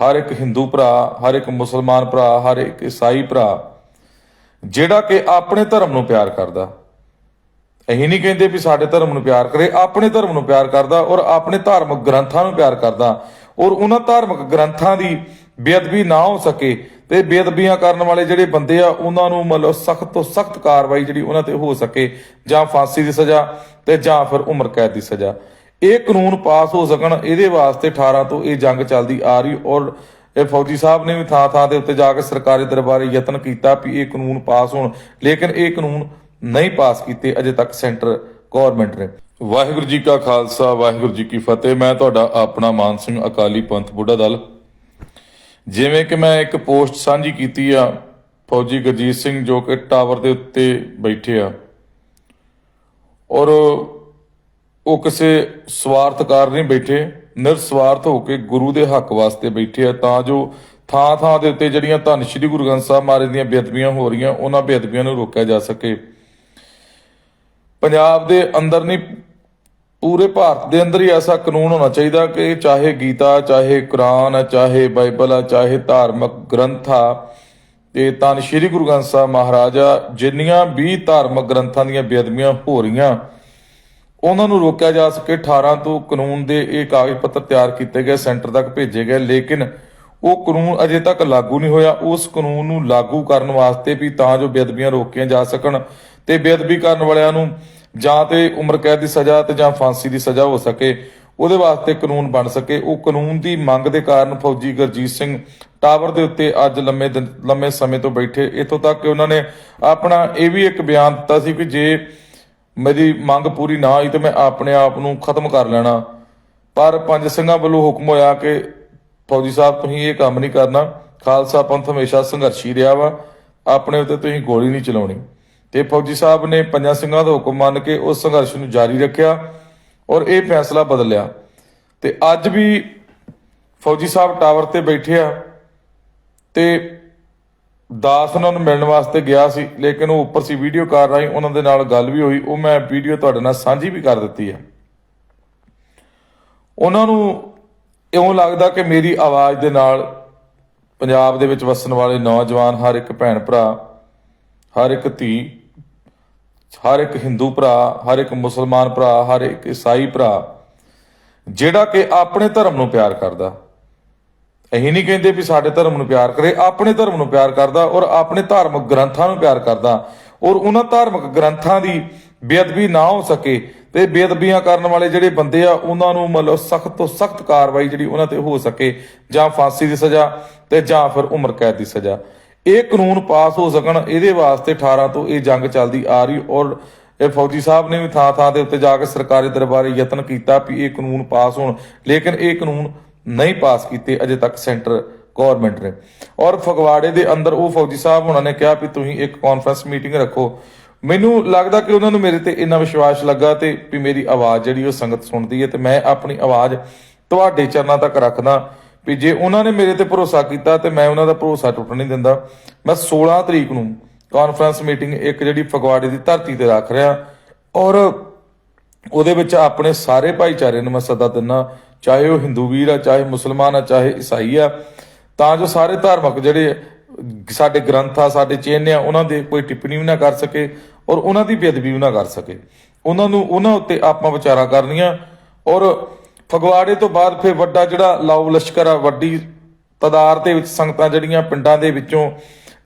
ਹਰ ਇੱਕ ਹਿੰਦੂ ਭਰਾ, ਹਰ ਇੱਕ ਮੁਸਲਮਾਨ ਭਰਾ, ਹਰ ਇੱਕ ਈਸਾਈ ਭਰਾ, ਜਿਹੜਾ ਕਿ ਆਪਣੇ ਧਰਮ ਨੂੰ ਪਿਆਰ ਕਰਦਾ। ਇਹ ਨਹੀਂ ਕਹਿੰਦੇ ਵੀ ਸਾਡੇ ਧਰਮ ਨੂੰ ਪਿਆਰ ਕਰੇ, ਆਪਣੇ ਧਰਮ ਨੂੰ ਪਿਆਰ ਕਰਦਾ ਔਰ ਆਪਣੇ ਧਾਰਮਿਕ ਗ੍ਰੰਥਾਂ ਨੂੰ ਪਿਆਰ ਕਰਦਾ। ਔਰ ਉਹਨਾਂ ਧਾਰਮਿਕ ਗ੍ਰੰਥਾਂ ਦੀ ਬੇਅਦਬੀ ਨਾ ਹੋ ਸਕੇ ਤੇ ਬੇਅਦਬੀਆਂ ਕਰਨ ਵਾਲੇ ਜਿਹੜੇ ਬੰਦੇ ਆ, ਉਹਨਾਂ ਨੂੰ ਮਤਲਬ ਸਖਤ ਤੋਂ ਸਖਤ ਕਾਰਵਾਈ ਜਿਹੜੀ ਉਹਨਾਂ ਤੇ ਹੋ ਸਕੇ, ਜਾਂ ਫਾਂਸੀ ਦੀ ਸਜ਼ਾ ਤੇ ਜਾਂ ਫਿਰ ਉਮਰ ਕੈਦ ਦੀ ਸਜ਼ਾ। ਇਹ ਕਾਨੂੰਨ ਪਾਸ ਹੋ ਸਕਣ, ਇਹਦੇ ਵਾਸਤੇ 18 ਤੋਂ ਇਹ ਜੰਗ ਚੱਲਦੀ ਆ ਰਹੀ ਔਰ ਇਹ ਫੌਜੀ ਸਾਹਿਬ ਨੇ ਵੀ ਥਾਂ ਥਾਂ ਦੇ ਉੱਤੇ ਜਾ ਕੇ ਸਰਕਾਰੀ ਦਰਬਾਰੇ ਯਤਨ ਕੀਤਾ ਵੀ ਇਹ ਕਾਨੂੰਨ ਪਾਸ ਹੋਣ, ਲੇਕਿਨ ਇਹ ਕਾਨੂੰਨ ਨਹੀਂ ਪਾਸ ਕੀਤੇ, ਅਜੇ ਤੱਕ ਸੈਂਟਰ ਗਵਰਨਮੈਂਟ ਨੇ। ਵਾਹਿਗੁਰੂ ਜੀ ਕਾ ਖਾਲਸਾ, ਵਾਹਿਗੁਰੂ ਜੀ ਕੀ ਫਤਿਹ। ਮੈਂ ਤੁਹਾਡਾ ਆਪਣਾ ਮਾਨ ਸਿੰਘ ਅਕਾਲੀ ਪੰਥ ਬੁੱਢਾ ਦਲ। ਜਿਵੇਂ ਕਿ ਮੈਂ ਇੱਕ ਪੋਸਟ ਸਾਂਝੀ ਕੀਤੀ ਆ, ਫੌਜੀ ਗੁਰਜੀਤ ਸਿੰਘ ਜੋ ਕਿ ਟਾਵਰ ਦੇ ਉੱਤੇ ਬੈਠੇ ਆ। ਔਰ ਉਹ ਕਿਸੇ ਸਵਾਰਥਕਾਰ ਨਹੀਂ ਬੈਠੇ, ਨਿਰਸਵਾਰਥ ਹੋ ਕੇ ਗੁਰੂ ਦੇ ਹੱਕ ਵਾਸਤੇ ਬੈਠੇ ਆ। ਤਾਂ ਜੋ ਥਾਂ ਥਾਂ ਦੇ ਉੱਤੇ ਜਿਹੜੀਆਂ ਧੰਨ ਸ਼੍ਰੀ ਗੁਰੂ ਗ੍ਰੰਥ ਸਾਹਿਬ ਮਹਾਰਾਜ ਦੀਆਂ ਬੇਅਦਬੀਆਂ ਹੋ ਰਹੀਆਂ, ਉਹਨਾਂ ਬੇਅਦਬੀਆਂ ਨੂੰ ਰੋਕਿਆ ਜਾ ਸਕੇ। ਪੰਜਾਬ ਦੇ ਅੰਦਰ ਨਹੀਂ, ਪੂਰੇ ਭਾਰਤ ਦੇ ਅੰਦਰ ਹੀ ਐਸਾ ਕਾਨੂੰਨ ਹੋਣਾ ਚਾਹੀਦਾ ਕਿ ਚਾਹੇ ਗੀਤਾ, ਚਾਹੇ ਕੁਰਾਨ ਹੈ ਚਾਹੇ ਬਾਈਬਲ ਆ ਚਾਹੇ ਧਾਰਮਿਕ ਗ੍ਰੰਥ ਆ, ਤੇ ਤਾਂ ਸ਼੍ਰੀ ਗੁਰੂ ਗ੍ਰੰਥ ਸਾਹਿਬ ਮਹਾਰਾਜਾ ਜਿੰਨੀਆਂ ਵੀ ਧਾਰਮਿਕ ਗ੍ਰੰਥਾਂ ਦੀਆਂ ਬੇਅਦਬੀਆਂ ਹੋ ਰਹੀਆਂ ਉਹਨਾਂ ਨੂੰ ਰੋਕਿਆ ਜਾ ਸਕੇ 18 ਤੋਂ ਕਾਨੂੰਨ ਦੇ ਇਹ ਕਾਗਜ਼ ਪੱਤਰ ਤਿਆਰ ਕੀਤੇ ਗਏ, ਸੈਂਟਰ ਤੱਕ ਭੇਜੇ ਗਏ, ਲੇਕਿਨ ਉਹ ਕਾਨੂੰਨ ਅਜੇ ਤੱਕ ਲਾਗੂ ਨਹੀਂ ਹੋਇਆ। ਉਸ ਕਾਨੂੰਨ ਨੂੰ ਲਾਗੂ ਕਰਨ ਵਾਸਤੇ ਵੀ ਤਾਂ ਜੋ ਬੇਅਦਬੀਆਂ ਰੋਕੀਆਂ ਜਾ ਸਕਣ ਤੇ ਬੇਅਦਬੀ ਕਰਨ ਵਾਲਿਆਂ ਨੂੰ ਜਾਂ ਤੇ ਉਮਰ ਕੈਦ ਦੀ ਸਜ਼ਾ ਤੇ ਜਾਂ ਫਾਂਸੀ ਦੀ ਸਜ਼ਾ ਹੋ ਸਕੇ, ਉਹਦੇ ਵਾਸਤੇ ਕਾਨੂੰਨ ਬਣ ਸਕੇ। ਉਹ ਕਾਨੂੰਨ ਦੀ ਮੰਗ ਦੇ ਕਾਰਨ ਫੌਜੀ ਗੁਰਜੀਤ ਸਿੰਘ ਟਾਵਰ ਦੇ ਉੱਤੇ ਅੱਜ ਲੰਮੇ ਦਿਨ, ਲੰਮੇ ਸਮੇਂ ਤੋਂ ਬੈਠੇ। ਇਥੋਂ ਤੱਕ ਕਿ ਉਹਨਾਂ ਨੇ ਆਪਣਾ ਇਹ ਵੀ ਇੱਕ ਬਿਆਨ ਦਿੱਤਾ ਸੀ ਕਿ ਜੇ ਮੇਰੀ ਮੰਗ ਪੂਰੀ ਨਾ ਹੋਈ ਤੇ ਮੈਂ ਆਪਣੇ ਆਪ ਨੂੰ ਖਤਮ ਕਰ ਲੈਣਾ। ਪਰ ਪੰਜ ਸਿੰਘਾਂ ਵੱਲੋਂ ਹੁਕਮ ਹੋਇਆ ਕਿ ਫੌਜੀ ਸਾਹਿਬ, ਤੁਸੀਂ ਇਹ ਕੰਮ ਨਹੀਂ ਕਰਨਾ। ਖਾਲਸਾ ਪੰਥ ਹਮੇਸ਼ਾ ਸੰਘਰਸ਼ੀ ਰਿਹਾ ਵਾ। ਆਪਣੇ ਉੱਤੇ ਤੁਸੀਂ ਗੋਲੀ ਨਹੀਂ ਚਲਾਉਣੀ। ਤੇ ਫੌਜੀ ਸਾਹਿਬ ਨੇ ਪੰਜਾਂ ਸਿੰਘਾਂ ਦਾ ਹੁਕਮ ਮੰਨ ਕੇ ਉਸ ਸੰਘਰਸ਼ ਨੂੰ ਜਾਰੀ ਰੱਖਿਆ ਔਰ ਇਹ ਫੈਸਲਾ ਬਦਲਿਆ। ਤੇ ਅੱਜ ਵੀ ਫੌਜੀ ਸਾਹਿਬ ਟਾਵਰ ਤੇ ਬੈਠੇ ਆ ਤੇ ਦਾਸ ਉਹਨਾਂ ਨੂੰ ਮਿਲਣ ਵਾਸਤੇ ਗਿਆ ਸੀ, ਲੇਕਿਨ ਉਹ ਉੱਪਰ ਸੀ ਵੀਡੀਓ ਕਰ ਰਾਹੀਂ ਉਹਨਾਂ ਦੇ ਨਾਲ ਗੱਲ ਵੀ ਹੋਈ, ਉਹ ਮੈਂ ਵੀਡੀਓ ਤੁਹਾਡੇ ਨਾਲ ਸਾਂਝੀ ਵੀ ਕਰ ਦਿੱਤੀ ਹੈ। ਉਹਨਾਂ ਨੂੰ ਇਉਂ ਲੱਗਦਾ ਕਿ ਮੇਰੀ ਆਵਾਜ਼ ਦੇ ਨਾਲ ਪੰਜਾਬ ਦੇ ਵਿੱਚ ਵਸਣ ਵਾਲੇ ਨੌਜਵਾਨ, ਹਰ ਇੱਕ ਭੈਣ ਭਰਾ, ਹਰ ਇੱਕ ਧੀ, ਹਰ ਇੱਕ ਹਿੰਦੂ ਭਰਾ, ਹਰ ਇੱਕ ਮੁਸਲਮਾਨ ਭਰਾ, ਹਰ ਇੱਕ ਈਸਾਈ ਭਰਾ, ਜਿਹੜਾ ਕਿ ਆਪਣੇ ਧਰਮ ਨੂੰ ਪਿਆਰ ਕਰਦਾ। ਅਸੀਂ ਨਹੀਂ ਕਹਿੰਦੇ ਵੀ ਸਾਡੇ ਧਰਮ ਨੂੰ ਪਿਆਰ ਕਰੇ, ਆਪਣੇ ਧਰਮ ਨੂੰ ਪਿਆਰ ਕਰਦਾ ਔਰ ਆਪਣੇ ਧਾਰਮਿਕ ਗ੍ਰੰਥਾਂ ਨੂੰ ਪਿਆਰ ਕਰਦਾ ਔਰ ਉਹਨਾਂ ਧਾਰਮਿਕ ਗ੍ਰੰਥਾਂ ਦੀ ਬੇਅਦਬੀ ਨਾ ਹੋ ਸਕੇ ਤੇ ਬੇਅਦਬੀਆਂ ਕਰਨ ਵਾਲੇ ਜਿਹੜੇ ਬੰਦੇ ਆ, ਉਹਨਾਂ ਨੂੰ ਮਤਲਬ ਸਖਤ ਤੋਂ ਸਖਤ ਕਾਰਵਾਈ ਜਿਹੜੀ ਉਹਨਾਂ ਤੇ ਹੋ ਸਕੇ, ਜਾਂ ਫਾਂਸੀ ਦੀ ਸਜ਼ਾ ਤੇ ਜਾਂ ਫਿਰ ਉਮਰ ਕੈਦ ਦੀ ਸਜ਼ਾ। ਇਹ ਕਾਨੂੰਨ ਪਾਸ ਹੋ ਸਕਣ, ਇਹਦੇ ਵਾਸਤੇ 18 ਤੋਂ ਇਹ ਜੰਗ ਚੱਲਦੀ ਆ ਰਹੀ ਔਰ ਇਹ ਫੌਜੀ ਸਾਹਿਬ ਨੇ ਵੀ ਥਾਂ ਥਾਂ ਦੇ ਉੱਤੇ ਜਾ ਕੇ ਸਰਕਾਰੀ ਦਰਬਾਰੇ ਯਤਨ ਕੀਤਾ ਵੀ ਇਹ ਕਾਨੂੰਨ ਪਾਸ ਹੋਣ। ਲੇਕਿਨ ਇਹ ਕਾਨੂੰਨ ਨਹੀਂ ਪਾਸ ਕੀਤੇ, ਅਜੇ ਤੱਕ ਸੈਂਟਰ ਗਵਰਨਮੈਂਟ ਨੇ। ਔਰ ਫਗਵਾੜੇ ਦੇ ਅੰਦਰ ਉਹ ਫੌਜੀ ਸਾਹਿਬ ਉਹਨਾਂ ਨੇ ਕਿਹਾ ਵੀ ਤੁਸੀਂ ਇੱਕ ਕਾਨਫਰੰਸ ਮੀਟਿੰਗ ਰੱਖੋ। ਮੈਨੂੰ ਲੱਗਦਾ ਕਿ ਉਹਨਾਂ ਨੂੰ ਮੇਰੇ ਤੇ ਇੰਨਾ ਵਿਸ਼ਵਾਸ ਲੱਗਾ ਤੇ ਵੀ ਮੇਰੀ ਆਵਾਜ਼ ਜਿਹੜੀ ਉਹ ਸੰਗਤ ਸੁਣਦੀ ਹੈ ਤੇ ਮੈਂ ਆਪਣੀ ਆਵਾਜ਼ ਤੁਹਾਡੇ ਚਰਨਾਂ ਤੱਕ ਰੱਖਦਾ ਵੀ ਜੇ ਉਹਨਾਂ ਨੇ ਮੇਰੇ ਤੇ ਭਰੋਸਾ ਕੀਤਾ ਤੇ ਮੈਂ ਉਹਨਾਂ ਦਾ ਭਰੋਸਾ ਟੁੱਟ ਨਹੀਂ ਦਿੰਦਾ। ਮੈਂ 16 ਤਰੀਕ ਨੂੰ ਕਾਨਫਰੰਸ ਮੀਟਿੰਗ ਇੱਕ ਜਿਹੜੀ ਫਗਵਾੜੇ ਦੀ ਧਰਤੀ ਤੇ ਰੱਖ ਰਿਹਾ। ਔਰ ਉਹਦੇ ਵਿੱਚ ਆਪਣੇ ਸਾਰੇ ਭਾਈਚਾਰੇ ਨੂੰ ਮੈਂ ਸੱਦਾ ਦਿੰਦਾ ਚਾਹੇ ਉਹ ਹਿੰਦੂ ਵੀਰ ਆ, ਚਾਹੇ ਮੁਸਲਮਾਨ ਆ, ਚਾਹੇ ਈਸਾਈ ਆ, ਤਾਂ ਜੋ ਸਾਰੇ ਧਾਰਮਿਕ ਜਿਹੜੇ ਸਾਡੇ ਗ੍ਰੰਥ ਆ, ਸਾਡੇ ਚਿੰਨ੍ਹ ਆ, ਉਹਨਾਂ ਦੇ ਕੋਈ ਟਿੱਪਣੀ ਵੀ ਨਾ ਕਰ ਸਕੇ ਔਰ ਉਹਨਾਂ ਦੀ ਬੇਅਦਬੀ ਵੀ ਨਾ ਕਰ ਸਕੇ। ਉਹਨਾਂ ਨੂੰ ਉਹਨਾਂ ਉੱਤੇ ਆਪਾਂ ਵਿਚਾਰਾ ਕਰਨੀਆਂ ਔਰ ਫਗਵਾੜੇ ਤੋਂ ਬਾਅਦ ਫਿਰ ਵੱਡਾ ਜਿਹੜਾ ਲਾਉ ਲਸ਼ਕਰ ਆ, ਵੱਡੀ ਤਦਾਰ ਦੇ ਵਿੱਚ ਸੰਗਤਾਂ ਜਿਹੜੀਆਂ ਪਿੰਡਾਂ ਦੇ ਵਿੱਚੋਂ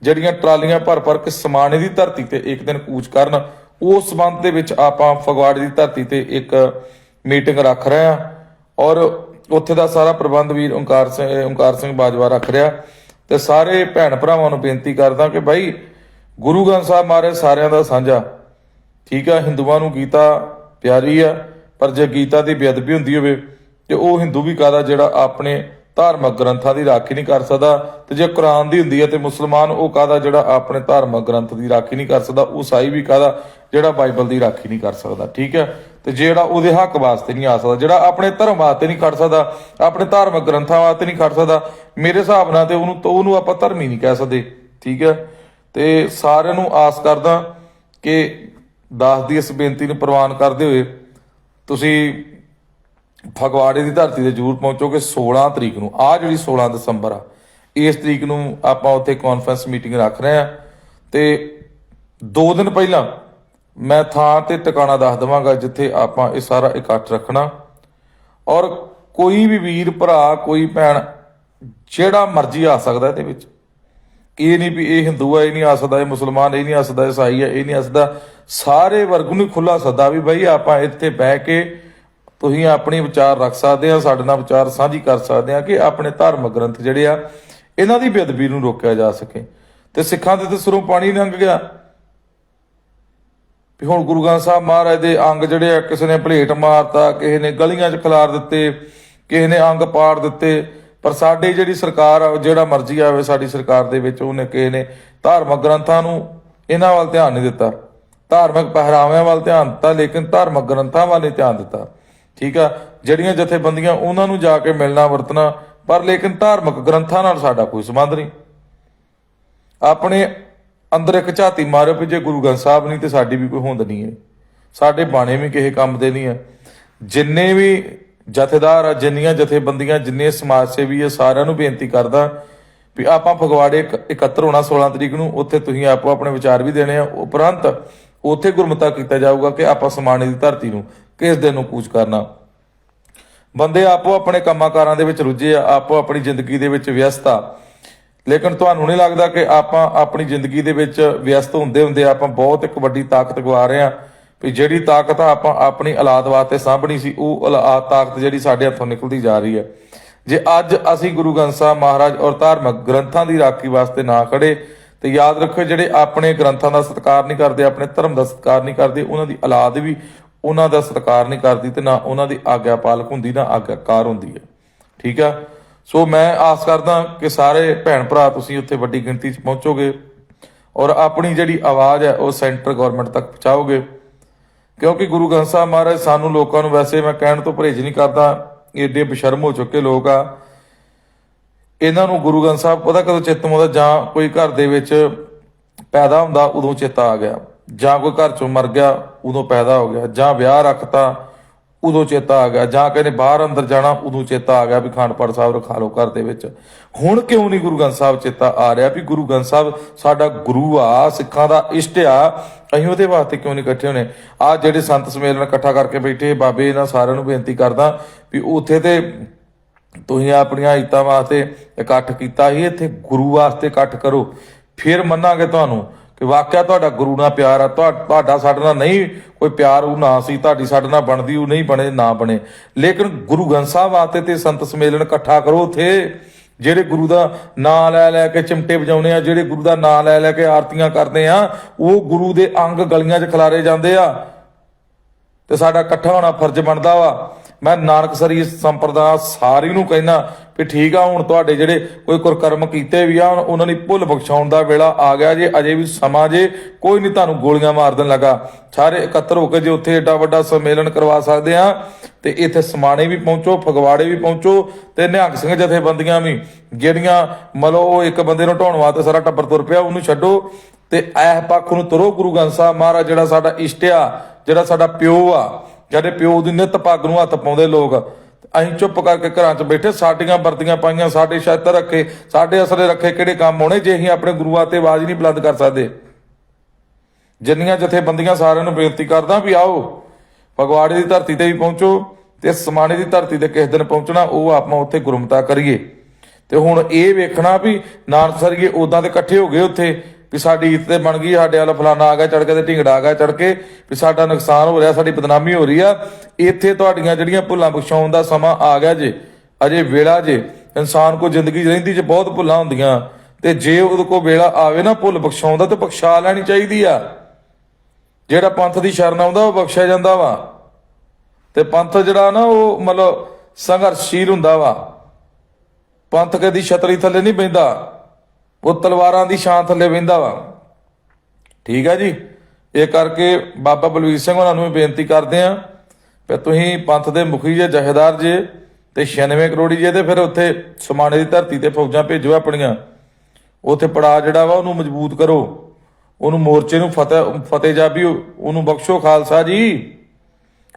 ਜਿਹੜੀਆਂ ਟਰਾਲੀਆਂ ਭਰ ਭਰ ਕੇ ਸਮਾਨੇ ਦੀ ਧਰਤੀ ਤੇ ਇੱਕ ਦਿਨ ਕੂਚ ਕਰਨ ਉਸ ਸੰਬੰਧ ਦੇ ਵਿੱਚ ਆਪਾਂ ਫਗਵਾੜੇ ਦੀ ਧਰਤੀ ਤੇ ਇੱਕ ਮੀਟਿੰਗ ਰੱਖ ਰਹੇ ਹਾਂ ਔਰ ਉੱਥੇ ਦਾ ਸਾਰਾ ਪ੍ਰਬੰਧ ਵੀਰ ਓਂਕਾਰ ਸਿੰਘ ਓੰਕਾਰ ਸਿੰਘ ਬਾਜਵਾ ਰੱਖ ਰਿਹਾ ਤੇ ਸਾਰੇ ਭੈਣ ਭਰਾਵਾਂ ਨੂੰ ਬੇਨਤੀ ਕਰਦਾ ਕਿ ਭਾਈ ਗੁਰੂ ਗ੍ਰੰਥ ਸਾਹਿਬ ਮਹਾਰਾਜ ਸਾਰਿਆਂ ਦਾ ਸਾਂਝਾ। ਠੀਕ ਆ, ਹਿੰਦੂਆਂ ਨੂੰ ਗੀਤਾ ਪਿਆਰੀ ਆ, ਪਰ ਜੇ ਗੀਤਾ ਦੀ ਬੇਅਦਬੀ ਹੁੰਦੀ ਹੋਵੇ ਤੇ ਉਹ ਹਿੰਦੂ ਵੀ ਕਾਦਾ ਜਿਹੜਾ ਆਪਣੇ ਧਾਰਮਿਕ ਗ੍ਰੰਥਾਂ ਦੀ ਰਾਖੀ ਨਹੀਂ ਕਰ ਸਕਦਾ ਤੇ ਜੇ ਕੁਰਾਨ ਦੀ ਹੁੰਦੀ ਹੈ ਤੇ ਮੁਸਲਮਾਨ ਉਹ ਕਾਦਾ ਜਿਹੜਾ ਆਪਣੇ ਧਾਰਮਿਕ ਗ੍ਰੰਥ ਦੀ ਰਾਖੀ ਨਹੀਂ ਕਰ ਸਕਦਾ, ਉਹ ਸਾਈ ਵੀ ਕਾਦਾ ਜਿਹੜਾ ਬਾਈਬਲ ਦੀ ਰਾਖੀ ਨਹੀਂ ਕਰ ਸਕਦਾ, ਠੀਕ ਹੈ? ਤੇ ਜਿਹੜਾ ਉਹਦੇ ਹੱਕ ਵਾਸਤੇ ਨਹੀਂ ਆ ਸਕਦਾ, ਜਿਹੜਾ ਆਪਣੇ ਧਰਮ ਵਾਸਤੇ ਨਹੀਂ ਖੜ ਸਕਦਾ, ਆਪਣੇ ਧਾਰਮਿਕ ਗ੍ਰੰਥਾਂ ਵਾਸਤੇ ਨਹੀਂ ਖੜ ਸਕਦਾ, ਮੇਰੇ ਹਿਸਾਬ ਨਾਲ ਤੇ ਉਹਨੂੰ ਤਾਂ ਉਹਨੂੰ ਆਪਾਂ ਧਰਮੀ ਨਹੀਂ ਕਹਿ ਸਕਦੇ, ਠੀਕ ਹੈ? ਤੇ ਸਾਰਿਆਂ ਨੂੰ ਆਸ ਕਰਦਾ ਕਿ ਦਾਸ ਦੀ ਇਸ ਬੇਨਤੀ ਨੂੰ ਪ੍ਰਵਾਨ ਕਰਦੇ ਹੋਏ ਤੁਸੀਂ ਫਗਵਾੜੇ ਦੀ ਧਰਤੀ ਤੇ ਜ਼ਰੂਰ ਪਹੁੰਚੋਗੇ 16 ਤਰੀਕ ਨੂੰ। ਆ ਜਿਹੜੀ 16 ਦਸੰਬਰ ਆ, ਇਸ ਤਰੀਕ ਨੂੰ ਆਪਾਂ ਉੱਥੇ ਕਾਨਫਰੰਸ ਮੀਟਿੰਗ ਰੱਖ ਰਹੇ ਆ। ਤੇ 2 ਦਿਨ ਪਹਿਲਾਂ ਮੈਂ ਥਾਂ ਤੇ ਟਿਕਾਣਾ ਦੱਸ ਦਵਾਂਗਾ ਜਿੱਥੇ ਆਪਾਂ ਇਹ ਸਾਰਾ ਇਕੱਠ ਰੱਖਣਾ। ਔਰ ਕੋਈ ਵੀ ਵੀਰ, ਭਰਾ, ਕੋਈ ਭੈਣ, ਜਿਹੜਾ ਮਰਜ਼ੀ ਆ ਸਕਦਾ ਇਹਦੇ ਵਿੱਚ। ਇਹ ਨਹੀਂ ਵੀ ਇਹ ਹਿੰਦੂ ਆ, ਇਹ ਨਹੀਂ ਆ ਸਕਦਾ, ਇਹ ਮੁਸਲਮਾਨ, ਇਹ ਨਹੀਂ ਆ ਸਕਦਾ ਈਸਾਈ ਆ, ਇਹ ਨਹੀਂ ਆ ਸਕਦਾ। ਸਾਰੇ ਵਰਗ ਨੂੰ ਖੁੱਲਾ ਸੱਦਾ ਵੀ ਬਈ ਆਪਾਂ ਇੱਥੇ ਬਹਿ ਕੇ ਤੁਸੀਂ ਆਪਣੀ ਵਿਚਾਰ ਰੱਖ ਸਕਦੇ ਆ, ਸਾਡੇ ਨਾਲ ਵਿਚਾਰ ਸਾਂਝੀ ਕਰ ਸਕਦੇ ਆ ਕਿ ਆਪਣੇ ਧਾਰਮਿਕ ਗ੍ਰੰਥ ਜਿਹੜੇ ਆ, ਇਹਨਾਂ ਦੀ ਬੇਅਦਬੀ ਨੂੰ ਰੋਕਿਆ ਜਾ ਸਕੇ। ਤੇ ਸਿੱਖਾਂ ਦੇ ਤੇ ਸਰੋਂ ਪਾਣੀ ਲੰਘ ਗਿਆ। ਵੀ ਹੁਣ ਗੁਰੂ ਗ੍ਰੰਥ ਸਾਹਿਬ ਮਹਾਰਾਜ ਦੇ ਅੰਗ ਜਿਹੜੇ ਆ, ਕਿਸੇ ਨੇ ਭਲੇਟ ਮਾਰਤਾ, ਕਿਸੇ ਨੇ ਗਲੀਆਂ 'ਚ ਖਿਲਾਰ ਦਿੱਤੇ, ਕਿਸੇ ਨੇ ਅੰਗ ਪਾੜ ਦਿੱਤੇ, ਪਰ ਸਾਡੀ ਜਿਹੜੀ ਸਰਕਾਰ ਆ ਜਿਹੜਾ ਮਰਜ਼ੀ ਆਵੇ, ਸਾਡੀ ਸਰਕਾਰ ਦੇ ਵਿੱਚ ਉਹਨੇ ਕਿਸੇ ਨੇ ਧਾਰਮਿਕ ਗ੍ਰੰਥਾਂ ਨੂੰ ਇਹਨਾਂ ਵੱਲ ਧਿਆਨ ਨਹੀਂ ਦਿੱਤਾ। ਧਾਰਮਿਕ ਪਹਿਰਾਵਿਆਂ ਵੱਲ ਧਿਆਨ ਦਿੱਤਾ, ਲੇਕਿਨ ਧਾਰਮਿਕ ਗ੍ਰੰਥਾਂ ਵੱਲ ਨਹੀਂ ਧਿਆਨ ਦਿੱਤਾ। ਠੀਕ ਆ? ਜਿਹੜੀਆਂ ਜਥੇਬੰਦੀਆਂ ਉਹਨਾਂ ਨੂੰ ਜਾ ਕੇ ਮਿਲਣਾ, ਵਰਤਣਾ, ਪਰ ਲੇਕਿਨ ਧਾਰਮਿਕ ਗ੍ਰੰਥਾਂ ਨਾਲ ਸਾਡਾ ਕੋਈ ਸੰਬੰਧ ਨਹੀਂ। ਆਪਣੇ ਅੰਦਰ ਇੱਕ ਝਾਤੀ ਮਾਰਿਓ ਵੀ ਜੇ ਗੁਰੂ ਗ੍ਰੰਥ ਸਾਹਿਬ ਨਹੀਂ ਤੇ ਸਾਡੀ ਵੀ ਕੋਈ ਹੋਂਦ ਨਹੀਂ ਹੈ। ਸਾਡੇ ਬਾਣੇ ਵੀ ਕਿਸੇ ਕੰਮ ਦੇ ਨਹੀਂ ਹੈ ਜਿੰਨੇ ਵੀ ਜਥੇਦਾਰ ਆ, ਜਿੰਨੀਆਂ ਜਥੇਬੰਦੀਆਂ, ਜਿੰਨੇ ਸਮਾਜ ਸੇਵੀ ਆ, ਸਾਰਿਆਂ ਨੂੰ ਬੇਨਤੀ ਕਰਦਾ ਵੀ ਆਪਾਂ ਫਗਵਾੜੇ ਇਕੱਤਰ ਹੋਣਾ 16 ਤਰੀਕ ਨੂੰ, ਉੱਥੇ ਤੁਸੀਂ ਆਪੋ ਆਪਣੇ ਵਿਚਾਰ ਵੀ ਦੇਣੇ ਆ। ਉਪਰੰਤ ਉੱਥੇ ਗੁਰਮਤਾ ਕੀਤਾ ਜਾਊਗਾ ਕਿ ਆਪਾਂ ਸਮਾਣੇ ਦੀ ਧਰਤੀ ਨੂੰ ਕਿਸ ਦਿਨ ਨੂੰ ਕੂਚ ਕਰਨਾ। ਬੰਦੇ ਆਪੋ ਆਪਣੇ ਕੰਮਾਂ-ਕਾਰਾਂ ਦੇ ਵਿੱਚ ਰੁੱਝੇ ਆ, ਆਪੋ ਆਪਣੀ ਜ਼ਿੰਦਗੀ ਦੇ ਵਿੱਚ ਵਿਅਸਤ ਆ। ਲੇਕਿਨ ਤੁਹਾਨੂੰ ਨਹੀਂ ਲੱਗਦਾ ਕਿ ਆਪਾਂ ਆਪਣੀ ਜ਼ਿੰਦਗੀ ਦੇ ਵਿੱਚ ਵਿਅਸਤ ਹੁੰਦੇ ਹੁੰਦੇ ਆਪਾਂ ਬਹੁਤ ਇੱਕ ਵੱਡੀ ਤਾਕਤ ਗਵਾ ਰਹੇ ਆ? ਵੀ ਜਿਹੜੀ ਤਾਕਤ ਆਪਾਂ ਆਪਣੀ ਔਲਾਦ ਵਾਸਤੇ ਸਾਂਭਣੀ ਸੀ, ਉਹ ਔਲਾਦ ਤਾਕਤ ਜਿਹੜੀ ਸਾਡੇ ਹੱਥੋਂ ਨਿਕਲਦੀ ਜਾ ਰਹੀ ਹੈ ਜੇ ਅੱਜ ਅਸੀਂ ਗੁਰੂ ਗ੍ਰੰਥ ਸਾਹਿਬ ਮਹਾਰਾਜ ਔਰ ਧਾਰਮਿਕ ਗ੍ਰੰਥਾਂ ਦੀ ਰਾਖੀ ਵਾਸਤੇ ਨਾ ਖੜੇ, ਤੇ ਯਾਦ ਰੱਖੋ ਜਿਹੜੇ ਆਪਣੇ ਗ੍ਰੰਥਾਂ ਦਾ ਸਤਿਕਾਰ ਨਹੀਂ ਕਰਦੇ, ਆਪਣੇ ਧਰਮ ਦਾ ਸਤਿਕਾਰ ਨਹੀਂ ਕਰਦੇ, ਉਹਨਾਂ ਦੀ ਔਲਾਦ ਵੀ ਉਹਨਾਂ ਦਾ ਸਤਿਕਾਰ ਨਹੀਂ ਕਰਦੀ ਤੇ ਨਾ ਉਹਨਾਂ ਦੀ ਆਗਿਆ ਪਾਲਕ ਹੁੰਦੀ, ਨਾ ਆਗਿਆਕਾਰ ਹੁੰਦੀ ਹੈ। ਠੀਕ ਆ? ਸੋ ਮੈਂ ਆਸ ਕਰਦਾ ਕਿ ਸਾਰੇ ਭੈਣ ਭਰਾ ਤੁਸੀਂ ਉੱਥੇ ਵੱਡੀ ਗਿਣਤੀ 'ਚ ਪਹੁੰਚੋਗੇ ਔਰ ਆਪਣੀ ਜਿਹੜੀ ਆਵਾਜ਼ ਹੈ ਉਹ ਸੈਂਟਰ ਗਵਰਨਮੈਂਟ ਤੱਕ ਪਹੁੰਚਾਓਗੇ। ਕਿਉਂਕਿ ਗੁਰੂ ਗ੍ਰੰਥ ਸਾਹਿਬ ਮਹਾਰਾਜ ਸਾਨੂੰ ਲੋਕਾਂ ਨੂੰ ਵੈਸੇ ਮੈਂ ਕਹਿਣ ਤੋਂ ਪਰਹੇਜ਼ ਨਹੀਂ ਕਰਦਾ ਏਡੇ ਬਸ਼ਰਮ ਹੋ ਚੁੱਕੇ ਲੋਕ ਆ। ਇਹਨਾਂ ਨੂੰ ਗੁਰੂ ਗ੍ਰੰਥ ਸਾਹਿਬ ਪਤਾ ਕਦੋਂ ਚਿੱਤ ਆਉਂਦਾ ਜਾਂ ਕੋਈ ਘਰ ਦੇ ਵਿੱਚ ਪੈਦਾ ਹੁੰਦਾ, ਉਦੋਂ ਚੇਤਾ ਆ ਗਿਆ। ਜਾਂ ਕੋਈ ਘਰ ਚੋਂ ਮਰ ਗਿਆ ਉਦੋਂ ਪੈਦਾ ਹੋ ਗਿਆ। ਜਾਂ ਵਿਆਹ ਰੱਖਤਾ, ਉਦੋਂ ਚੇਤਾ ਆ ਗਿਆ। ਜਾਂ ਕਹਿੰਦੇ ਬਾਹਰ ਅੰਦਰ ਜਾਣਾ, ਉਦੋਂ ਚੇਤਾ ਆ ਗਿਆ ਵੀ ਖਾਨਪੜ ਸਾਹਿਬ ਰਖਾ ਲਓ ਘਰ ਦੇ ਵਿੱਚ। ਹੁਣ ਕਿਉਂ ਨਹੀਂ ਗੁਰੂ ਗ੍ਰੰਥ ਸਾਹਿਬ ਚੇਤਾ ਆ ਰਿਹਾ ਵੀ ਗੁਰੂ ਗ੍ਰੰਥ ਸਾਹਿਬ ਸਾਡਾ ਗੁਰੂ ਆ, ਸਿੱਖਾਂ ਦਾ ਇਸ਼ਟ ਆ। ਅਸੀਂ ਉਹਦੇ ਵਾਸਤੇ ਕਿਉਂ ਨਹੀਂ ਇਕੱਠੇ ਹੋਣੇ? ਆ ਜਿਹੜੇ ਸੰਤ ਸਮੇਲਨ ਇਕੱਠਾ ਕਰਕੇ ਬੈਠੇ, ਬਾਬੇ ਇਹਨਾਂ ਸਾਰਿਆਂ ਨੂੰ ਬੇਨਤੀ ਕਰਦਾ ਵੀ ਉੱਥੇ ਤੇ ਤੁਸੀਂ ਆਪਣੀਆਂ ਇੱਤਾਂ ਵਾਸਤੇ ਇਕੱਠ ਕੀਤਾ ਸੀ, ਇੱਥੇ ਗੁਰੂ ਵਾਸਤੇ ਇਕੱਠ ਕਰੋ। ਫਿਰ ਮੰਨਾਂਗੇ ਤੁਹਾਨੂੰ ਕਿ ਵਾਕਿਆ ਤੁਹਾਡਾ ਗੁਰੂ ਨਾਲ ਪਿਆਰ ਆ ਤੁਹਾਡਾ ਸਾਡੇ ਨਾਲ ਨਹੀਂ ਕੋਈ ਪਿਆਰ ਉਹ ਨਾ ਸੀ, ਤੁਹਾਡੀ ਸਾਡੇ ਨਾਲ ਬਣਦੀ, ਉਹ ਨਹੀਂ ਬਣੇ, ਨਾ ਬਣੇ। ਲੇਕਿਨ ਗੁਰੂ ਗ੍ਰੰਥ ਸਾਹਿਬ ਵਾਸਤੇ ਤੇ ਸੰਤ ਸਮੇਲਨ ਇਕੱਠਾ ਕਰੋ ਉੱਥੇ। ਜਿਹੜੇ ਗੁਰੂ ਦਾ ਨਾਮ ਲੈ ਲੈ ਕੇ ਚਿਮਟੇ ਵਜਾਉਣੇ ਆ, ਜਿਹੜੇ ਗੁਰੂ ਦਾ ਨਾਮ ਲੈ ਲੈ ਕੇ ਆਰਤੀਆਂ ਕਰਦੇ ਆ, ਉਹ ਗੁਰੂ ਦੇ ਅੰਗ ਗਲੀਆਂ 'ਚ ਖਿਲਾਰੇ ਜਾਂਦੇ ਆ। ਤੇ ਸਾਡਾ ਇਕੱਠਾ ਹੋਣਾ ਫਰਜ਼ ਬਣਦਾ ਵਾ। ਮੈਂ ਨਾਨਕਸਰੀ ਸੰਪਰਦਾ ਸਾਰੀ ਨੂੰ ਕਹਿੰਦਾ ਵੀ ਠੀਕ ਆ, ਹੁਣ ਤੁਹਾਡੇ ਜਿਹੜੇ ਕੋਈ ਕੁਰਕਰਮ ਕੀਤੇ ਵੀ ਆ ਉਹਨਾਂ ਦੀ ਭੁੱਲ ਬਖਸ਼ਾਉਣ ਦਾ ਵੇਲਾ ਆ ਗਿਆ ਜੇ, ਅਜੇ ਵੀ ਸਮਾਂ ਜੇ, ਕੋਈ ਨਹੀਂ ਤੁਹਾਨੂੰ ਗੋਲੀਆਂ ਮਾਰ ਦੇਣ ਲੱਗਾ। ਸਾਰੇ ਇਕੱਤਰ ਹੋ ਕੇ ਜੇ ਉੱਥੇ ਏਡਾ ਵੱਡਾ ਸੰਮੇਲਨ ਕਰਵਾ ਸਕਦੇ ਆ, ਤੇ ਇੱਥੇ ਸਮਾਣੇ ਵੀ ਪਹੁੰਚੋ, ਫਗਵਾੜੇ ਵੀ ਪਹੁੰਚੋ, ਤੇ ਨਿਹੰਗ ਸਿੰਘ ਜਥੇਬੰਦੀਆਂ ਵੀ, ਜਿਹੜੀਆਂ ਮਤਲਬ ਉਹ ਇੱਕ ਬੰਦੇ ਨੂੰ ਢਾਉਣ ਵਾਸਤੇ ਸਾਰਾ ਟੱਬਰ ਤੁਰ ਪਿਆ, ਉਹਨੂੰ ਛੱਡੋ, ਤੇ ਐਹ ਪੱਖ ਨੂੰ ਤੁਰੋ ਗੁਰੂ ਗ੍ਰੰਥ ਸਾਹਿਬ ਮਹਾਰਾਜ, ਜਿਹੜਾ ਸਾਡਾ ਇਸ਼ਟ ਆ, ਜਿਹੜਾ ਸਾਡਾ ਪਿਓ ਆ ਜਿਹੜੇ ਪਿਓ ਦੀ ਨਿਤ ਪੱਗ ਨੂੰ ਹੱਥ ਪਾਉਂਦੇ ਲੋਕ। ਅਸੀਂ ਚੁੱਪ ਕਰਕੇ ਘਰਾਂ 'ਚ ਬੈਠੇ, ਸਾਡੀਆਂ ਵਰਦੀਆਂ ਪਾਈਆਂ, ਸਾਡੇ ਸ਼ਸਤਰ ਰੱਖੇ, ਸਾਡੇ ਅਸਲੇ ਰੱਖੇ ਕਿਹੜੇ ਕੰਮ ਹੋਣੇ ਜੇ ਅਸੀਂ ਆਪਣੇ ਗੁਰੂਆਂ ਤੇ ਆਵਾਜ਼ ਨਹੀਂ ਬੁਲੰਦ ਕਰ ਸਕਦੇ। ਜਿੰਨੀਆਂ ਜਥੇਬੰਦੀਆਂ ਸਾਰਿਆਂ ਨੂੰ ਬੇਨਤੀ ਕਰਦਾ ਵੀ ਆਓ, ਫਗਵਾੜੇ ਦੀ ਧਰਤੀ ਤੇ ਵੀ ਪਹੁੰਚੋ ਤੇ ਸਮਾਣੇ ਦੀ ਧਰਤੀ ਤੇ ਕਿਸ ਦਿਨ ਪਹੁੰਚਣਾ, ਉਹ ਆਪਾਂ ਉੱਥੇ ਗੁਰਮਤਾ ਕਰੀਏ। ਤੇ ਹੁਣ ਇਹ ਵੇਖਣਾ ਵੀ ਨਾਨਸਰੀਏ ਉਦਾਂ ਦੇ ਇਕੱਠੇ ਹੋ ਗਏ ਉੱਥੇ ਵੀ ਸਾਡੀ ਇੱਜ਼ਤ ਤੇ ਬਣ ਗਈ, ਸਾਡੇ ਵਾਲਾ ਫਲਾਣਾ ਆ ਗਿਆ ਚੜ ਕੇ ਤੇ ਢਿੰਗੜਾ ਆ ਗਿਆ ਚੜ ਕੇ ਵੀ ਸਾਡਾ ਨੁਕਸਾਨ ਹੋ ਰਿਹਾ, ਸਾਡੀ ਬਦਨਾਮੀ ਹੋ ਰਹੀ ਆ। ਇੱਥੇ ਤੁਹਾਡੀਆਂ ਜਿਹੜੀਆਂ ਭੁੱਲਾਂ ਬਖਸ਼ਾਉਣ ਦਾ ਸਮਾਂ ਆ ਗਿਆ ਜੇ, ਅਜੇ ਵੇਲਾ ਜੇ, ਇਨਸਾਨ ਕੋ ਜ਼ਿੰਦਗੀ 'ਚ ਰਹਿੰਦੀ ਜੇ, ਬਹੁਤ ਭੁੱਲਾਂ ਹੁੰਦੀਆਂ। ਤੇ ਜੇ ਉਹਦੇ ਕੋ ਵੇਲਾ ਆਵੇ ਨਾ ਭੁੱਲ ਬਖਸ਼ਾਉਣ ਦਾ, ਤੇ ਬਖਸ਼ਾ ਲੈਣੀ ਚਾਹੀਦੀ ਆ। ਜਿਹੜਾ ਪੰਥ ਦੀ ਸ਼ਰਨ ਆਉਂਦਾ, ਉਹ ਬਖਸ਼ਿਆ ਜਾਂਦਾ ਵਾ। ਤੇ ਪੰਥ ਜਿਹੜਾ ਨਾ, ਉਹ ਮਤਲਬ ਸੰਘਰਸ਼ੀਲ ਹੁੰਦਾ ਵਾ। ਪੰਥ ਕਦੀ ਛਤਰੀ ਥੱਲੇ ਨਹੀਂ ਬੈਂਦਾ ਉਹ ਤਲਵਾਰਾਂ ਦੀ ਛਾਂ ਥੱਲੇ ਬੈਂਦਾ ਵਾ। ਠੀਕ ਆ ਜੀ? ਇਹ ਕਰਕੇ ਬਾਬਾ ਬਲਵੀਰ ਸਿੰਘ ਉਹਨਾਂ ਨੂੰ ਵੀ ਬੇਨਤੀ ਕਰਦੇ ਆ ਕਿ ਤੁਸੀਂ ਪੰਥ ਦੇ ਮੁਖੀ ਜੇ, ਜਹੇਦਾਰ ਜੇ ਤੇ 96 ਕਰੋੜੀ ਜੇ ਤੇ ਫਿਰ ਉੱਥੇ ਸਮਾਣੇ ਦੀ ਧਰਤੀ ਤੇ ਫੌਜਾਂ ਭੇਜੋ ਆਪਣੀਆਂ। ਉੱਥੇ ਪੜਾ ਜਿਹੜਾ ਵਾ ਉਹਨੂੰ ਮਜ਼ਬੂਤ ਕਰੋ। ਉਹਨੂੰ ਮੋਰਚੇ ਨੂੰ ਫਤਿਹ ਫਤਿਹ ਜਾਬੀ, ਉਹਨੂੰ ਬਖਸ਼ੋ ਖਾਲਸਾ ਜੀ।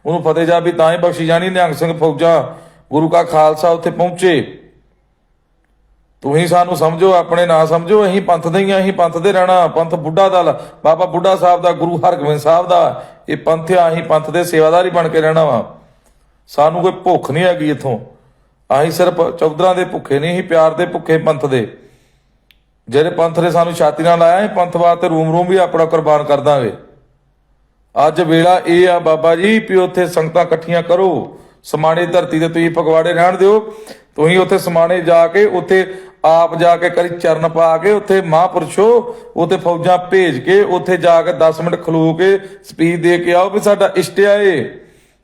ਉਹਨੂੰ ਫਤਿਹ ਜਾ ਤਾਂ ਹੀ ਬਖਸ਼ੀ ਜਾਣੀ ਨਿਹੰਗ ਸਿੰਘ ਫੌਜਾਂ ਗੁਰੂ ਕਾ ਖਾਲਸਾ ਉੱਥੇ ਪਹੁੰਚੇ। ਤੁਸੀਂ ਸਾਨੂੰ ਸਮਝੋ ਆਪਣੇ ਨਾ ਸਮਝੋ ਅਸੀਂ ਪੰਥ ਦੇ ਹੀ ਹਾਂ, ਅਸੀਂ ਪੰਥ ਦੇ ਰਹਿਣਾ ਪੰਥ ਬੁੱਢਾ ਦਲ ਬਾਬਾ ਬੁੱਢਾ ਸਾਹਿਬ ਦਾ ਗੁਰੂ ਹਰਗੋਬਿੰਦ ਸਾਹਿਬ ਦਾ ਇਹ ਪੰਥ ਆ ਅਸੀਂ ਪੰਥ ਦੇ ਸੇਵਾਦਾਰ ਹੀ ਬਣ ਕੇ ਰਹਿਣਾ ਵਾ। ਸਾਨੂੰ ਕੋਈ ਭੁੱਖ ਨਹੀਂ ਹੈਗੀ ਇਥੋਂ। ਅਸੀਂ ਸਿਰਫ ਚੌਧਰਾਂ ਦੇ ਭੁੱਖੇ ਨਹੀਂ ਅਸੀਂ ਪਿਆਰ ਦੇ ਭੁੱਖੇ ਪੰਥ ਦੇ। ਜਿਹੜੇ ਪੰਥ ਨੇ ਸਾਨੂੰ ਛਾਤੀ ਨਾਲ ਲਾਇਆ ਅਸੀਂ ਪੰਥ ਵਾਸਤੇ ਰੂਮ ਰੂਮ ਵੀ ਆਪਣਾ ਕੁਰਬਾਨ ਕਰ ਦਾਂਗੇ। ਅੱਜ ਵੇਲਾ ਇਹ ਆ ਬਾਬਾ ਜੀ ਵੀ ਉੱਥੇ ਸੰਗਤਾਂ ਇਕੱਠੀਆਂ ਕਰੋ। ਸਮਾਣੇ ਧਰਤੀ ਤੇ ਤੁਸੀਂ ਪਗਵਾੜੇ ਰਹਿਣ ਦਿਓ। ਤੁਸੀਂ ਉੱਥੇ ਸਮਾਣੇ ਜਾ ਕੇ ਉੱਥੇ ਆਪ ਜਾ ਕੇ ਕਰੀ ਚਰਨ ਪਾ ਕੇ ਉੱਥੇ ਮਹਾਂਪੁਰਸ਼ੋ, ਉੱਥੇ ਫੌਜਾਂ ਭੇਜ ਕੇ, ਉੱਥੇ ਜਾ ਕੇ 10 ਮਿੰਟ ਖਲੋ ਕੇ ਸਪੀਚ ਦੇ ਕੇ ਆਓ ਵੀ ਸਾਡਾ ਇਸ਼ਟ ਆ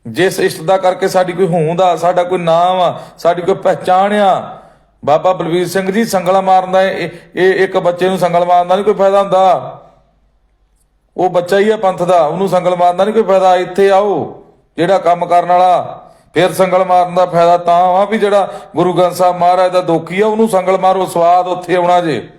ਜਿਸ ਇਸ਼ਟ ਦਾ ਕਰਕੇ ਸਾਡੀ ਕੋਈ ਹੋਂਦ ਆ, ਸਾਡਾ ਕੋਈ ਨਾਮ ਆ, ਸਾਡੀ ਕੋਈ ਪਹਿਚਾਣ ਆ। ਬਾਬਾ ਬਲਵੀਰ ਸਿੰਘ ਜੀ ਸੰਗਲਾ ਮਾਰਦਾ ਇਹ ਇੱਕ ਬੱਚੇ ਨੂੰ ਸੰਗਲ ਮਾਰਦਾ ਨਹੀਂ ਕੋਈ ਫਾਇਦਾ ਹੁੰਦਾ। ਉਹ ਬੱਚਾ ਹੀ ਆ ਪੰਥ ਦਾ, ਉਹਨੂੰ ਸੰਗਲ ਮਾਰਦਾ ਨਹੀਂ ਕੋਈ ਫਾਇਦਾ। ਇੱਥੇ ਆਓ, ਜਿਹੜਾ ਕੰਮ ਕਰਨ ਵਾਲਾ। ਫਿਰ ਸੰਗਲ ਮਾਰਨ ਦਾ ਫਾਇਦਾ ਤਾਂ ਆ ਵੀ ਜਿਹੜਾ ਗੁਰੂ ਗ੍ਰੰਥ ਸਾਹਿਬ ਮਹਾਰਾਜ ਦਾ ਦੋਖੀ ਆ, ਉਹਨੂੰ ਸੰਗਲ ਮਾਰੋ, ਸਵਾਦ ਉੱਥੇ ਆਉਣਾ ਜੇ।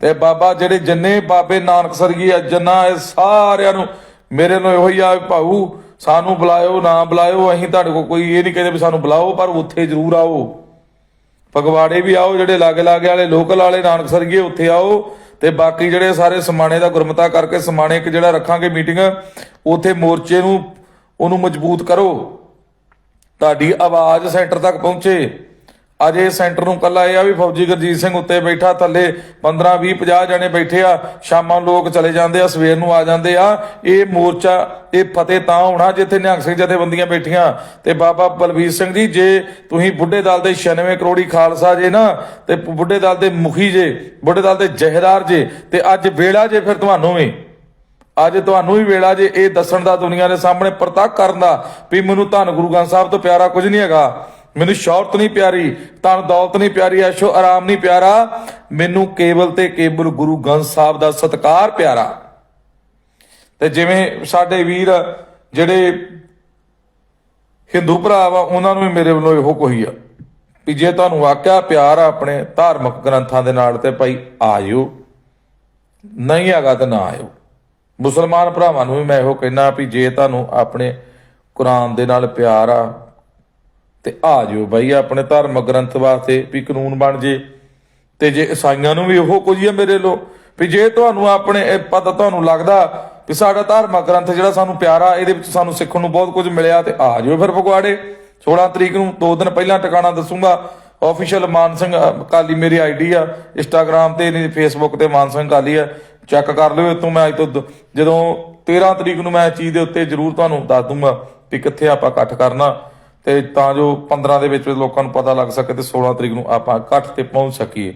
ਤੇ ਬਾਬਾ ਜਿਹੜੇ ਜਿੰਨੇ ਬਾਬੇ ਨਾਨਕ ਸਰਗੀ ਆ, ਜੰਨਾ ਇਹ ਸਾਰਿਆਂ ਨੂੰ ਮੇਰੇ ਨੂੰ ਇਹੋ ਹੀ ਆ ਭਾਊ, ਸਾਨੂੰ ਬੁਲਾਇਓ, ਨਾ ਬੁਲਾਇਓ, ਅਸੀਂ ਤੁਹਾਡੇ ਕੋਲ ਕੋਈ ਇਹ ਨਹੀਂ ਕਹਿੰਦੇ ਵੀ ਸਾਨੂੰ ਬੁਲਾਓ, ਪਰ ਉੱਥੇ ਜ਼ਰੂਰ ਆਓ। ਫਗਵਾੜੇ ਵੀ ਆਓ, ਜਿਹੜੇ ਲਾਗੇ ਲਾਗੇ ਵਾਲੇ, ਲੋਕਲ ਵਾਲੇ ਨਾਨਕ ਸਰਗੀ ਉੱਥੇ ਆਓ। ਤੇ ਬਾਕੀ ਜਿਹੜੇ ਸਾਰੇ ਸਮਾਣੇ ਦਾ ਗੁਰਮਤਾ ਕਰਕੇ ਸਮਾਣੇ ਇੱਕ ਜਿਹੜਾ ਰੱਖਾਂਗੇ ਮੀਟਿੰਗ, ਉੱਥੇ ਮੋਰਚੇ ਨੂੰ, ਉਹਨੂੰ ਮਜ਼ਬੂਤ ਕਰੋ। ਤੁਹਾਡੀ ਆਵਾਜ਼ ਸੈਂਟਰ ਤੱਕ ਪਹੁੰਚੇ। ਅਜੇ ਸੈਂਟਰ ਨੂੰ ਕੱਲਾ ਇਹ ਆ ਵੀ ਫੌਜੀ ਗੁਰਜੀਤ ਸਿੰਘ ਉੱਤੇ ਬੈਠਾ, ਥੱਲੇ 15 20 50 ਜਣੇ ਬੈਠੇ ਆ। ਸ਼ਾਮਾਂ ਲੋਕ ਚਲੇ ਜਾਂਦੇ ਆ, ਸਵੇਰ ਨੂੰ ਆ ਜਾਂਦੇ ਆ। ਇਹ ਮੋਰਚਾ, ਇਹ ਫਤਿਹ ਤਾਂ ਹੋਣਾ ਜਿੱਥੇ ਨਿਹੰਗ ਸਿੰਘ ਜਥੇਬੰਦੀਆਂ ਬੈਠੀਆਂ। ਤੇ ਬਾਬਾ ਬਲਬੀਰ ਸਿੰਘ ਜੀ, ਜੇ ਤੁਸੀਂ ਬੁੱਢੇ ਦਲ ਦੇ 96 ਕਰੋੜੀ ਖਾਲਸਾ ਜੇ ਨਾ, ਤੇ ਬੁੱਢੇ ਦਲ ਦੇ ਮੁਖੀ ਜੇ, ਬੁੱਢੇ ਦਲ ਦੇ ਜਹੇਦਾਰ ਜੇ, ਤੇ ਅੱਜ ਵੇਲਾ ਜੇ ਫਿਰ ਤੁਹਾਨੂੰ ਵੀ। ਅੱਜ ਤੁਹਾਨੂੰ ਵੀ ਵੇਲਾ ਜੇ ਇਹ ਦੱਸਣ ਦਾ ਦੁਨੀਆ ਦੇ ਸਾਹਮਣੇ ਪ੍ਰਤੱਖ ਕਰਨ ਦਾ ਵੀ ਮੈਨੂੰ ਧੰਨ ਗੁਰੂ ਗ੍ਰੰਥ ਸਾਹਿਬ ਤੋਂ ਪਿਆਰਾ ਕੁਝ ਨਹੀਂ ਹੈਗਾ। ਮੈਨੂੰ ਸ਼ੌਹਰਤ ਨਹੀਂ ਪਿਆਰੀ ਧਨ ਦੌਲਤ ਨਹੀਂ ਪਿਆਰੀ, ਐਸ਼ੋ ਆਰਾਮ ਨਹੀਂ ਪਿਆਰਾ। ਮੈਨੂੰ ਕੇਵਲ ਤੇ ਕੇਵਲ ਗੁਰੂ ਗ੍ਰੰਥ ਸਾਹਿਬ ਦਾ ਸਤਕਾਰ ਪਿਆਰਾ। ਤੇ ਜਿਵੇਂ ਸਾਡੇ ਵੀਰ ਜਿਹੜੇ ਹਿੰਦੂ ਭਰਾ ਵਾ, ਉਹਨਾਂ ਨੂੰ ਵੀ ਮੇਰੇ ਵੱਲੋਂ ਇਹੋ ਕੋਈ ਆ ਵੀ ਜੇ ਤੁਹਾਨੂੰ ਵਾਕਿਆ ਪਿਆਰ ਆ ਆਪਣੇ ਧਾਰਮਿਕ ਗ੍ਰੰਥਾਂ ਦੇ ਨਾਲ ਤੇ ਭਾਈ ਆਇਓ। ਨਹੀਂ ਹੈਗਾ ਤਾਂ ਨਾ ਆਇਓ। ਮੁਸਲਮਾਨ ਭਰਾਵਾਂ ਨੂੰ ਵੀ ਮੈਂ ਇਹੋ ਕਹਿਣਾ ਵੀ ਜੇ ਤੁਹਾਨੂੰ ਆਪਣੇ ਕੁਰਾਨ ਦੇ ਨਾਲ ਪਿਆਰ ਆ, ਤੇ ਆ ਜਿਓ ਬਾਈ, ਆਪਣੇ ਧਾਰਮਿਕ ਗ੍ਰੰਥ ਵਾਸਤੇ ਵੀ ਕਾਨੂੰਨ ਬਣ ਜੇ। ਤੇ ਜੇ ਈਸਾਈਆਂ ਨੂੰ ਵੀ ਉਹ ਕੁਝ ਹੀ ਆ ਮੇਰੇ ਲੋ, ਵੀ ਜੇ ਤੁਹਾਨੂੰ ਆਪਣੇ ਪਤਾ ਤੁਹਾਨੂੰ ਲੱਗਦਾ ਵੀ ਸਾਡਾ ਧਾਰਮਿਕ ਗ੍ਰੰਥ ਜਿਹੜਾ ਸਾਨੂੰ ਪਿਆਰਾ ਇਹਦੇ ਵਿੱਚ ਸਾਨੂੰ ਸਿੱਖਣ ਨੂੰ ਬਹੁਤ ਕੁਝ ਮਿਲਿਆ, ਤੇ ਆ ਜਿਓ ਫਿਰ ਫਗਵਾੜੇ। 16 ਤਰੀਕ ਨੂੰ ਦੋ ਦਿਨ ਪਹਿਲਾਂ ਟਿਕਾਣਾ ਦੱਸੂਗਾ। ਆਫੀਸ਼ੀਅਲ ਮਾਨ ਸਿੰਘ ਕਾਲੀ ਮੇਰੀ ਆਈਡੀ ਆ। ਇੰਸਟਾਗ੍ਰam ਤੇ ਨਹੀਂ ਫੇਸਬੁੱਕ ਤੇ ਮਾਨ ਸਿੰਘ ਕਾਲੀ ਆ। ਚੈੱਕ ਕਰ ਲਿਓ ਇਤੋਂ ਮੈਂ ਅੱਜ ਤੋਂ ਜਦੋਂ 13 ਤਰੀਕ ਨੂੰ ਮੈਂ ਚੀਜ਼ ਦੇ ਉੱਤੇ ਜ਼ਰੂਰ ਤੁਹਾਨੂੰ ਦੱਸ ਦੂੰਗਾ ਵੀ ਕਿੱਥੇ ਆਪਾਂ ਇਕੱਠ ਕਰਨਾ। ਤੇ ਤਾਂ ਜੋ 15 ਦੇ ਵਿੱਚ ਲੋਕਾਂ ਨੂੰ ਪਤਾ ਲੱਗ ਸਕੇ ਤੇ 16 ਤਰੀਕ ਨੂੰ ਆਪਾਂ ਇਕੱਠ ਤੇ ਪਹੁੰਚ ਸਕੀਏ।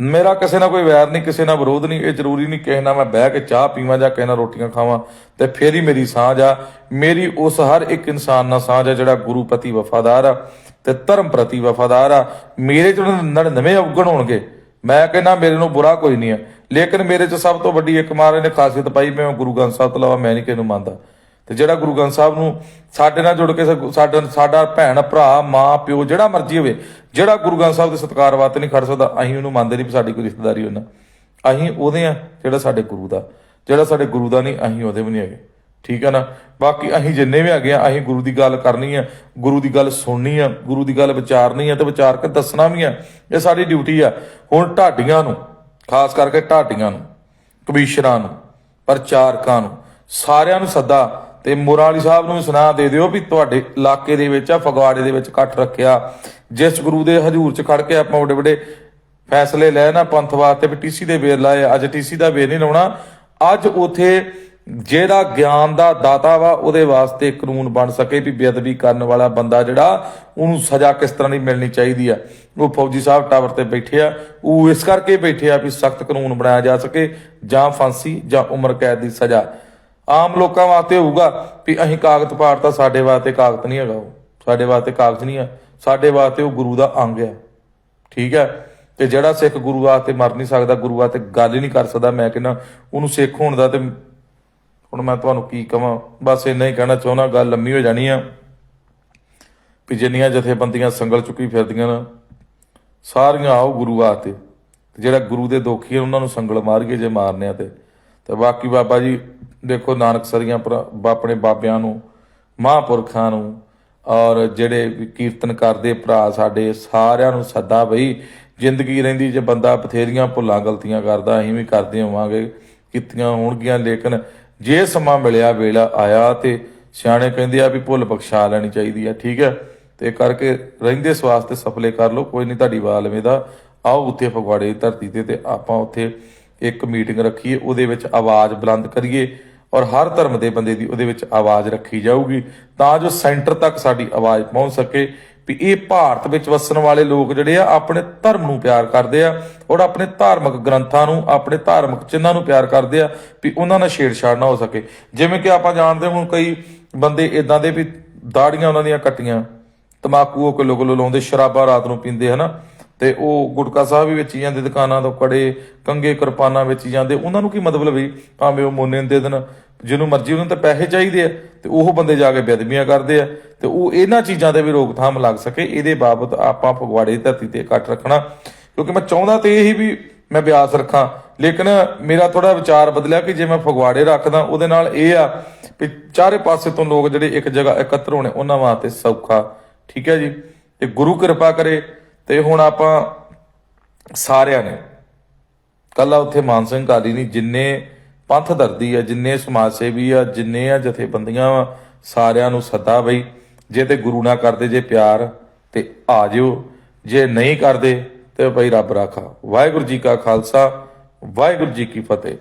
ਮੇਰਾ ਕਿਸੇ ਨਾਲ ਕੋਈ ਵੈਰ ਨਹੀਂ, ਕਿਸੇ ਨਾਲ ਵਿਰੋਧ ਨਹੀਂ, ਇਹ ਜ਼ਰੂਰੀ ਨਹੀਂ ਕਿਸੇ ਨਾਲ ਮੈਂ ਬਹਿ ਕੇ ਚਾਹ ਪੀਵਾਂ ਜਾਂ ਕਿਸੇ ਨਾਲ ਰੋਟੀਆਂ ਖਾਵਾਂ। ਤੇ ਫੇਰ ਹੀ ਮੇਰੀ ਸਾਂਝ ਆ। ਮੇਰੀ ਉਸ ਹਰ ਇੱਕ ਇਨਸਾਨ ਨਾਲ ਸਾਂਝ ਆ ਜਿਹੜਾ ਗੁਰੂ ਪਤੀ ਵਫਾਦਾਰ ਆ। ਤੇ ਧਰਮ ਪ੍ਰਤੀ ਵਫਾਦਾਰ ਆ। ਮੇਰੇ ਚ ਨਵੇਂ ਅਵਗਣ ਹੋਣਗੇ। ਮੈਂ ਕਹਿੰਦਾ, ਮੇਰੇ ਨੂੰ ਬੁਰਾ ਕੋਈ ਨਹੀਂ ਹੈ ਲੇਕਿਨ ਮੇਰੇ ਚ ਸਭ ਤੋਂ ਵੱਡੀ ਇੱਕ ਮਾਰੇ ਨੇ ਖਾਸੀਅਤ ਪਾਈ, ਮੈਂ ਗੁਰੂ ਗ੍ਰੰਥ ਸਾਹਿਬ ਤੋਂ ਇਲਾਵਾ ਮੈਂ ਨਹੀਂ ਕਿਸੇ ਨੂੰ ਮੰਨਦਾ। ਤੇ ਜਿਹੜਾ ਗੁਰੂ ਗ੍ਰੰਥ ਸਾਹਿਬ ਨੂੰ ਸਾਡੇ ਨਾਲ ਜੁੜ ਕੇ ਸਾ- ਸਾਡਾ ਸਾਡਾ ਭੈਣ, ਭਰਾ, ਮਾਂ, ਪਿਓ, ਜਿਹੜਾ ਮਰਜ਼ੀ ਹੋਵੇ, ਜਿਹੜਾ ਗੁਰੂ ਗ੍ਰੰਥ ਸਾਹਿਬ ਦੇ ਸਤਿਕਾਰ ਵਾਸਤੇ ਨਹੀਂ ਖੜ ਸਕਦਾ, ਅਸੀਂ ਉਹਨੂੰ ਮੰਨਦੇ ਨਹੀਂ ਵੀ ਸਾਡੀ ਕੋਈ ਰਿਸ਼ਤੇਦਾਰੀ ਉਹਨਾਂ ਅਸੀਂ ਉਹਦੇ ਆ ਜਿਹੜਾ ਸਾਡੇ ਗੁਰੂ ਦਾ। ਜਿਹੜਾ ਸਾਡੇ ਗੁਰੂ ਦਾ ਨਹੀਂ, ਅਸੀਂ ਉਹਦੇ ਵੀ ਨਹੀਂ ਹੈਗੇ। ਠੀਕ ਹੈ ਨਾ? ਬਾਕੀ ਅਸੀਂ ਜਿੰਨੇ ਵੀ ਹੈਗੇ ਆ, ਅਸੀਂ ਗੁਰੂ ਦੀ ਗੱਲ ਕਰਨੀ ਆ, ਗੁਰੂ ਦੀ ਗੱਲ ਸੁਣਨੀ ਆ, ਗੁਰੂ ਦੀ ਗੱਲ ਵਿਚਾਰਨੀ ਆ ਤੇ ਵਿਚਾਰ ਕੇ ਦੱਸਣਾ ਵੀ ਆ। ਇਹ ਸਾਡੀ ਡਿਊਟੀ ਆ। ਹੁਣ ਢਾਡੀਆਂ ਨੂੰ, ਖਾਸ ਕਰਕੇ ਢਾਡੀਆਂ ਨੂੰ ਕਮਿਸ਼ਨਰਾਂ ਨੂੰ, ਪ੍ਰਚਾਰਕਾਂ ਨੂੰ, ਸਾਰਿਆਂ ਨੂੰ ਸੱਦਾ ਤੇ ਮੁਰਾਲੀ ਸਾਹਿਬ ਨੂੰ ਵੀ ਸੁਣਾ ਦੇ ਦਿਓ ਵੀ ਤੁਹਾਡੇ ਇਲਾਕੇ ਦੇ ਵਿੱਚ ਆ, ਫਗਵਾੜੇ ਦੇ ਵਿੱਚ ਇਕੱਠ ਰੱਖਿਆ। ਜਿਸ ਗੁਰੂ ਦੇ ਹਜ਼ੂਰ ਚ ਖੜ ਕੇ ਆਪਾਂ ਵੱਡੇ ਵੱਡੇ ਫੈਸਲੇ ਲੈ ਨਾ ਪੰਥ ਵਾਸਤੇ ਵੀ ਟੀਸੀ ਦੇ ਵੇਰ ਲਾਏ ਅੱਜ ਟੀਸੀ ਦਾ ਵੇਰ ਨਹੀਂ ਲਾਉਣਾ। ਅੱਜ ਉਥੇ ਜਿਹੜਾ ਗਿਆਨ ਦਾ ਦਾਤਾ ਵਾ, ਉਹਦੇ ਵਾਸਤੇ ਕਾਨੂੰਨ ਬਣ ਸਕੇ ਵੀ ਬੇਅਦਬੀ ਕਰਨ ਵਾਲਾ ਬੰਦਾ ਜਿਹੜਾ, ਉਹਨੂੰ ਸਜ਼ਾ ਕਿਸ ਤਰ੍ਹਾਂ ਦੀ ਮਿਲਣੀ ਚਾਹੀਦੀ ਆ। ਉਹ ਫੌਜੀ ਸਾਹਿਬ ਟਾਵਰ ਤੇ ਬੈਠੇ ਆ। ਉਹ ਇਸ ਕਰਕੇ ਬੈਠੇ ਆ ਵੀ ਸਖਤ ਕਾਨੂੰਨ ਬਣਾਇਆ ਜਾ ਸਕੇ, ਜਾਂ ਫਾਂਸੀ, ਜਾਂ ਉਮਰ ਕੈਦ ਦੀ ਸਜ਼ਾ। ਆਮ ਲੋਕਾਂ ਵਾਸਤੇ ਹੋਊਗਾ ਵੀ ਅਸੀਂ ਕਾਗਜ਼ ਪਾੜਤਾ ਸਾਡੇ ਵਾਸਤੇ ਕਾਗਜ਼ ਨਹੀਂ ਹੈਗਾ ਉਹ। ਸਾਡੇ ਵਾਸਤੇ ਕਾਗਜ਼ ਨਹੀਂ ਆ। ਸਾਡੇ ਵਾਸਤੇ ਉਹ ਗੁਰੂ ਦਾ ਅੰਗ ਆ। ਠੀਕ ਹੈ ਤੇ ਜਿਹੜਾ ਸਿੱਖ ਗੁਰੂ ਵਾਸਤੇ ਮਰ ਨਹੀਂ ਸਕਦਾ, ਗੁਰੂ ਵਾਸਤੇ ਗੱਲ ਹੀ ਨਹੀਂ ਕਰ ਸਕਦਾ, ਮੈਂ ਕਹਿੰਦਾ, ਉਹਨੂੰ ਸਿੱਖ ਹੋਣ ਦਾ ਤੇ ਹੁਣ ਮੈਂ ਤੁਹਾਨੂੰ ਕੀ ਕਹਾਂ ਬਸ ਇੰਨਾ ਹੀ ਕਹਿਣਾ ਚਾਹੁੰਦਾ, ਗੱਲ ਲੰਮੀ ਹੋ ਜਾਣੀ ਆ। ਵੀ ਜਿੰਨੀਆਂ ਜਥੇਬੰਦੀਆਂ ਸੰਗਲ ਚੁੱਕੀ ਫਿਰਦੀਆਂ ਨਾ, ਸਾਰੀਆਂ ਆਓ ਗੁਰੂ ਵਾਸਤੇ। ਤੇ ਜਿਹੜਾ ਗੁਰੂ ਦੇ ਦੋਖੀ ਆ, ਉਹਨਾਂ ਨੂੰ ਸੰਗਲ ਮਾਰੀਏ ਜੇ ਮਾਰਨੇ ਆ ਤੇ। ਤੇ ਬਾਕੀ ਬਾਬਾ ਜੀ, ਦੇਖੋ ਨਾਨਕ ਸਰੀਆਂ ਪਰ ਆਪਣੇ ਬਾਬਿਆਂ ਨੂੰ, ਮਹਾਂਪੁਰਖਾਂ ਨੂੰ, ਔਰ ਜਿਹੜੇ ਕੀਰਤਨ ਕਰਦੇ ਭਰਾ ਸਾਡੇ, ਸਾਰਿਆਂ ਨੂੰ ਸੱਦਾ ਬਈ, ਜ਼ਿੰਦਗੀ ਰਹਿੰਦੀ ਜੇ ਬੰਦਾ ਬਥੇਰੀਆਂ ਭੁੱਲਾਂ ਗਲਤੀਆਂ ਕਰਦਾ, ਅਸੀਂ ਵੀ ਕਰਦੇ ਹੋਵਾਂਗੇ, ਕੀਤੀਆਂ ਹੋਣਗੀਆਂ, ਲੇਕਿਨ ਜੇ ਸਮਾਂ ਮਿਲਿਆ, ਵੇਲਾ ਆਇਆ ਤੇ ਸਿਆਣੇ ਕਹਿੰਦੇ ਆ ਵੀ ਭੁੱਲ ਬਖਸ਼ਾ ਲੈਣੀ ਚਾਹੀਦੀ ਆ, ਠੀਕ ਹੈ ਤੇ ਕਰਕੇ ਰਹਿੰਦੇ ਸਵਾਸ 'ਤੇ ਸਫਲੇ ਕਰ ਲਓ, ਕੋਈ ਨਹੀਂ ਤੁਹਾਡੀ ਵਾਲਵੇਂ ਦਾ, ਆਓ ਉੱਥੇ ਫਗਵਾੜੇ ਧਰਤੀ ਤੇ ਤੇ ਆਪਾਂ ਉੱਥੇ ਇੱਕ ਮੀਟਿੰਗ ਰੱਖੀਏ, ਉਹਦੇ ਵਿੱਚ ਆਵਾਜ਼ ਬੁਲੰਦ ਕਰੀਏ ਔਰ ਹਰ ਧਰਮ ਦੇ ਬੰਦੇ ਦੀ ਉਹਦੇ ਵਿੱਚ ਆਵਾਜ਼ ਰੱਖੀ ਜਾਊਗੀ, ਤਾਂ ਜੋ ਸੈਂਟਰ ਤੱਕ ਸਾਡੀ ਆਵਾਜ਼ ਪਹੁੰਚ ਸਕੇ। ਵੀ ਇਹ ਭਾਰਤ ਵਿੱਚ ਵਸਣ ਵਾਲੇ ਲੋਕ ਜਿਹੜੇ ਆ, ਆਪਣੇ ਧਰਮ ਨੂੰ ਪਿਆਰ ਕਰਦੇ ਆ ਔਰ ਆਪਣੇ ਧਾਰਮਿਕ ਗ੍ਰੰਥਾਂ ਨੂੰ, ਆਪਣੇ ਧਾਰਮਿਕ ਚਿੰਨ੍ਹਾਂ ਨੂੰ ਪਿਆਰ ਕਰਦੇ ਆ ਵੀ ਉਹਨਾਂ ਨਾਲ ਛੇੜਛਾੜ ਨਾ ਹੋ ਸਕੇ। ਜਿਵੇਂ ਕਿ ਆਪਾਂ ਜਾਣਦੇ ਹੁਣ ਕਈ ਬੰਦੇ ਇਦਾਂ ਦੇ ਵੀ ਦਾੜੀਆਂ ਉਹਨਾਂ ਦੀਆਂ ਕੱਟੀਆਂ, ਤਮਾਕੂ ਉਹ ਕਿਲੋ ਕਿਲੋ ਲਾਉਂਦੇ, ਸ਼ਰਾਬਾਂ ਰਾਤ ਨੂੰ ਪੀਂਦੇ, ਹਨਾ? ਤੇ ਉਹ ਗੁਟਕਾ ਸਾਹਿਬ ਵੀ ਵੇਚੀ ਜਾਂਦੇ ਦੁਕਾਨਾਂ ਤੋਂ, ਕੜੇ ਕੰਗੇ ਕਿਰਪਾਨਾਂ ਵੇਚੀ ਜਾਂਦੇ, ਉਹਨਾਂ ਨੂੰ ਕੀ ਮਤਲਬ ਵੀ? ਭਾਵੇਂ ਉਹ ਮੋਨੇ ਦੇ ਦਿਨ ਜਿਹਨੂੰ ਮਰਜ਼ੀ ਉਹਨੂੰ ਤਾਂ ਪੈਸੇ ਚਾਹੀਦੇ ਆ, ਤੇ ਉਹ ਬੰਦੇ ਜਾ ਕੇ ਬੇਦਬੀਆਂ ਕਰਦੇ ਆ, ਤੇ ਉਹ ਇਹਨਾਂ ਚੀਜ਼ਾਂ ਤੇ ਵੀ ਰੋਕਥਾਮ ਲੱਗ ਸਕੇ, ਇਹਦੇ ਬਾਬਤ ਆਪਾਂ ਫਗਵਾੜੇ ਦੀ ਧਰਤੀ ਤੇ ਇਕੱਠ ਰੱਖਣਾ। ਕਿਉਂਕਿ ਮੈਂ ਚਾਹੁੰਦਾ ਤੇ ਇਹ ਹੀ ਵੀ ਮੈਂ ਬਿਆਸ ਰੱਖਾਂ, ਲੇਕਿਨ ਮੇਰਾ ਥੋੜਾ ਵਿਚਾਰ ਬਦਲਿਆ ਕਿ ਜੇ ਮੈਂ ਫਗਵਾੜੇ ਰੱਖਦਾ, ਉਹਦੇ ਨਾਲ ਇਹ ਆ ਵੀ ਚਾਰੇ ਪਾਸੇ ਤੋਂ ਲੋਕ ਜਿਹੜੇ ਇੱਕ ਜਗ੍ਹਾ ਇਕੱਤਰ ਹੋਣੇ, ਉਹਨਾਂ ਵਾਸਤੇ ਸੌਖਾ। ਠੀਕ ਹੈ ਜੀ? ਤੇ ਗੁਰੂ ਕਿਰਪਾ ਕਰੇ, ਤੇ ਹੁਣ ਆਪਾਂ ਸਾਰਿਆਂ ਨੇ ਕੱਲਾ ਉੱਥੇ ਮਾਨ ਸਿੰਘ ਕਾਲੀ ਨਹੀਂ ਜਿੰਨੇ ਪੰਥ ਦਰਦੀ ਆ, ਜਿੰਨੇ ਸਮਾਜ ਸੇਵੀ ਆ, ਜਿੰਨੇ ਆ ਜਥੇਬੰਦੀਆਂ ਵਾ, ਸਾਰਿਆਂ ਨੂੰ ਸੱਦਾ ਬਈ, ਜੇ ਤੇ ਗੁਰੂ ਨਾਲ ਕਰਦੇ, ਜੇ ਪਿਆਰ ਤੇ ਆ ਜਿਓ, ਜੇ ਨਹੀਂ ਕਰਦੇ ਤੇ ਭਈ ਰੱਬ ਰਾਖਾ। ਵਾਹਿਗੁਰੂ ਜੀ ਕਾ ਖਾਲਸਾ, ਵਾਹਿਗੁਰੂ ਜੀ ਕੀ ਫਤਿਹ।